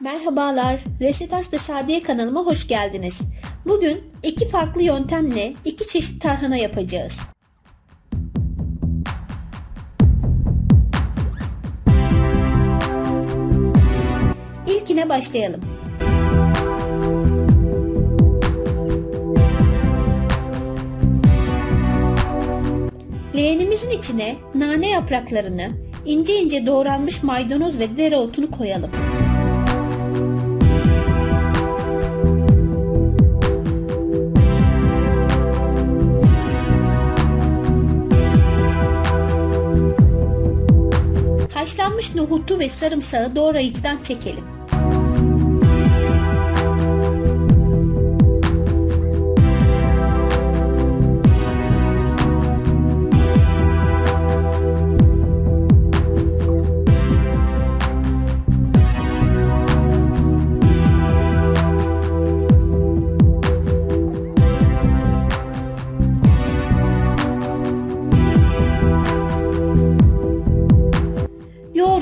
Merhabalar, Resetas de Sadiye kanalıma hoş geldiniz. Bugün iki farklı yöntemle iki çeşit tarhana yapacağız. İlkine başlayalım. Leğenimizin içine nane yapraklarını, ince ince doğranmış maydanoz ve dereotunu koyalım. Haşlanmış nohutu ve sarımsağı doğrayıcıdan çekelim.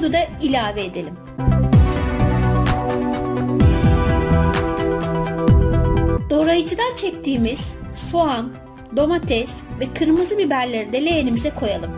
Yoğurdu da ilave edelim. Doğrayıcıdan çektiğimiz soğan, domates ve kırmızı biberleri de leğenimize koyalım.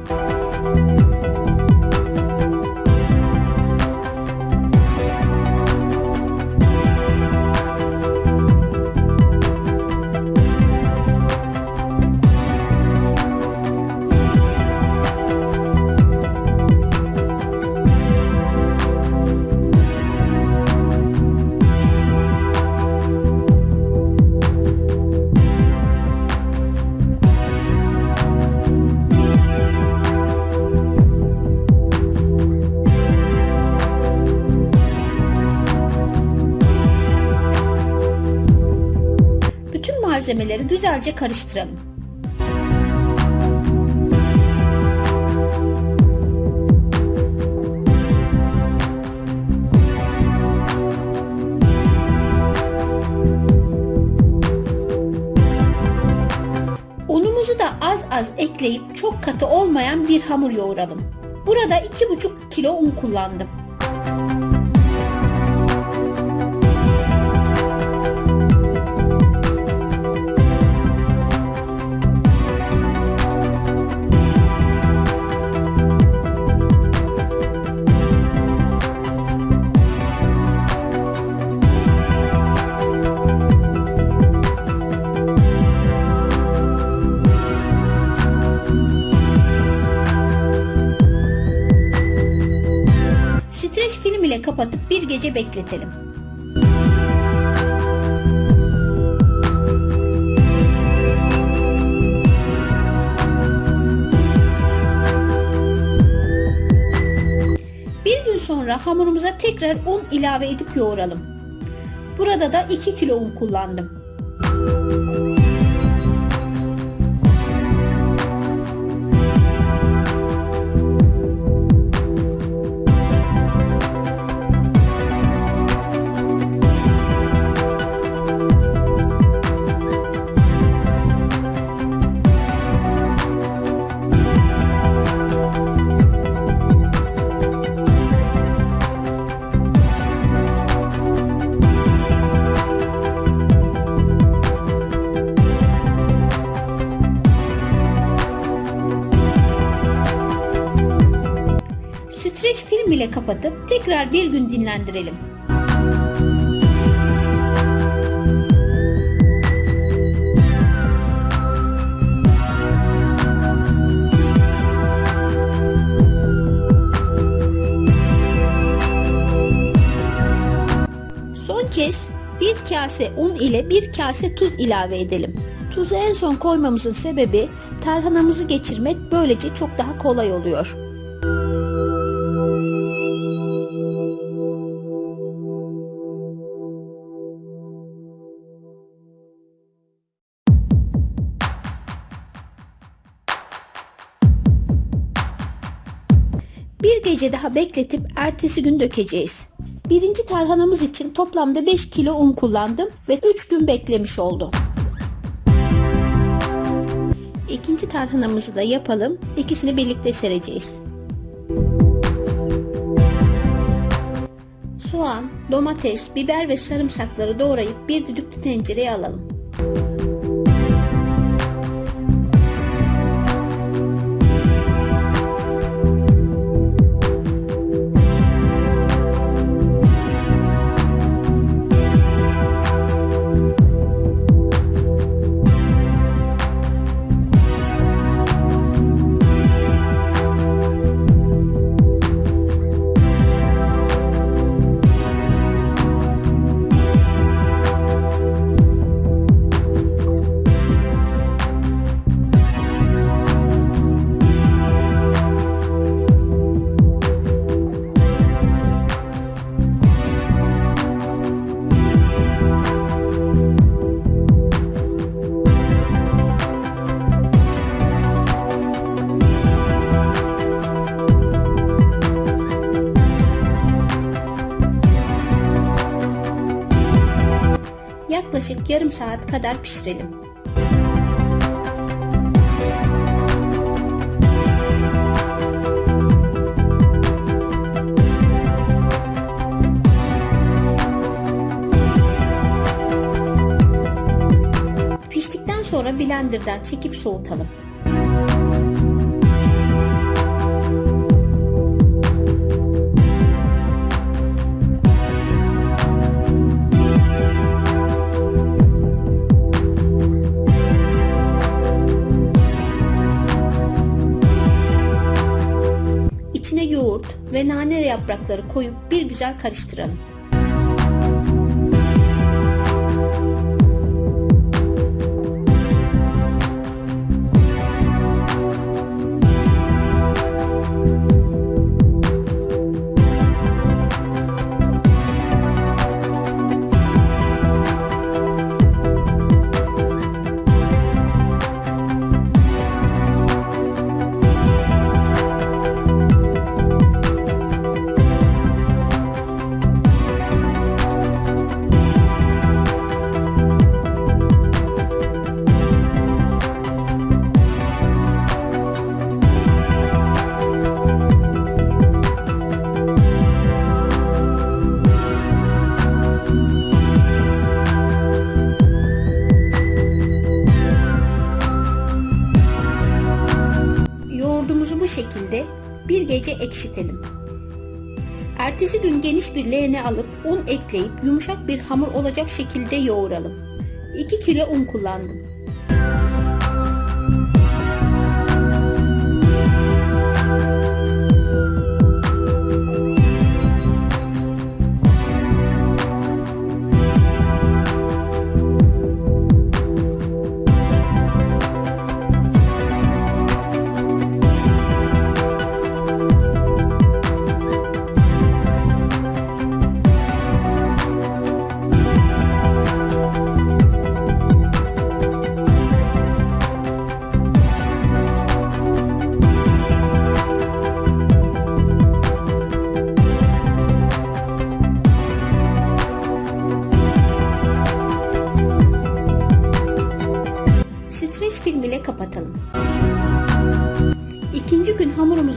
Malzemeleri güzelce karıştıralım. Unumuzu da az az ekleyip çok katı olmayan bir hamur yoğuralım. Burada 2,5 kilo un kullandım. Bir gece bekletelim. Bir gün sonra hamurumuza tekrar un ilave edip yoğuralım. Burada da 2 kilo un kullandım. Streç film ile kapatıp tekrar bir gün dinlendirelim. Son kez bir kase un ile bir kase tuz ilave edelim. Tuzu en son koymamızın sebebi tarhanamızı geçirmek böylece çok daha kolay oluyor. Bir gece daha bekletip ertesi gün dökeceğiz. Birinci tarhanamız için toplamda 5 kilo un kullandım ve 3 gün beklemiş oldu. İkinci tarhanamızı da yapalım. İkisini birlikte sereceğiz. Soğan domates, biber ve sarımsakları doğrayıp bir düdüklü tencereye alalım. Yaklaşık yarım saat kadar pişirelim. Piştikten sonra blenderdan çekip soğutalım. Ve nane yaprakları koyup bir güzel karıştıralım. Gece ekşitelim. Ertesi gün geniş bir leğene alıp un ekleyip yumuşak bir hamur olacak şekilde yoğuralım. 2 kilo un kullandım.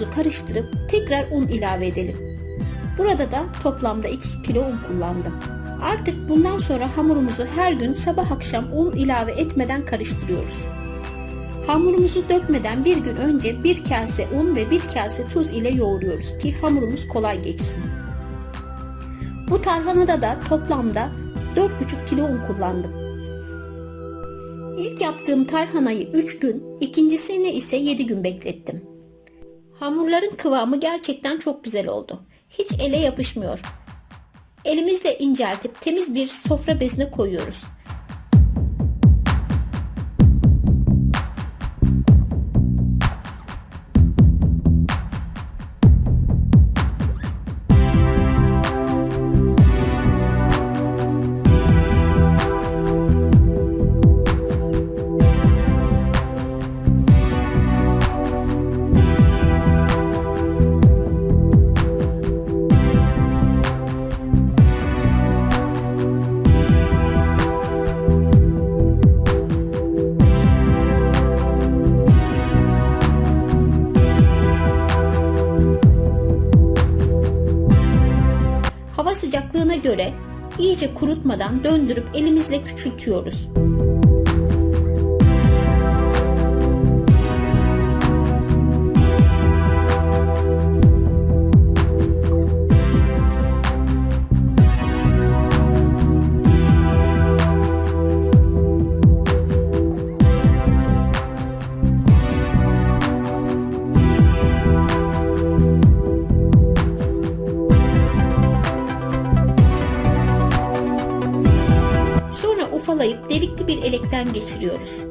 Hamurumuzu karıştırıp tekrar un ilave edelim. Burada da toplamda 2 kilo un kullandım. Artık bundan sonra hamurumuzu her gün sabah akşam un ilave etmeden karıştırıyoruz. Hamurumuzu dökmeden bir gün önce bir kase un ve bir kase tuz ile yoğuruyoruz ki hamurumuz kolay geçsin. Bu tarhanada da toplamda 4,5 kilo un kullandım. İlk yaptığım tarhanayı 3 gün, ikincisini ise 7 gün beklettim. Hamurların kıvamı gerçekten çok güzel oldu. Hiç ele yapışmıyor. Elimizle inceltip temiz bir sofra bezine koyuyoruz. İyice kurutmadan döndürüp elimizle küçültüyoruz. Ufalayıp delikli bir elekten geçiriyoruz.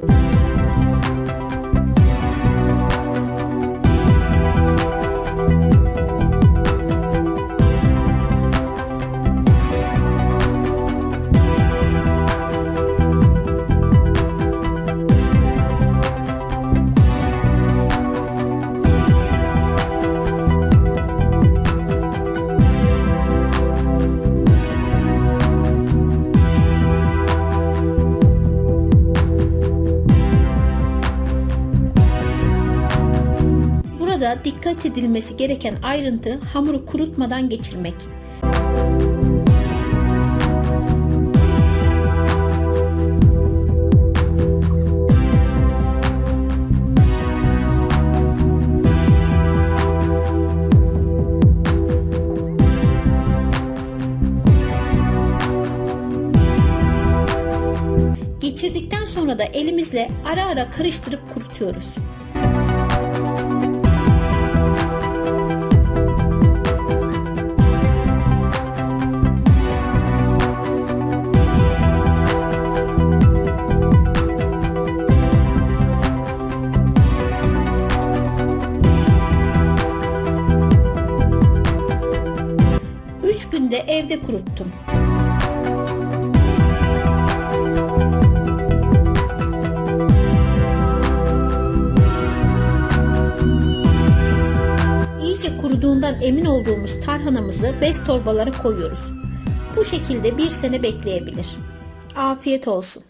Dikkat edilmesi gereken ayrıntı hamuru kurutmadan geçirmek. Geçirdikten sonra da elimizle ara ara karıştırıp kurutuyoruz. Üç günde evde kuruttum. İyice kuruduğundan emin olduğumuz tarhanamızı bez torbalara koyuyoruz. Bu şekilde bir sene bekleyebilir. Afiyet olsun.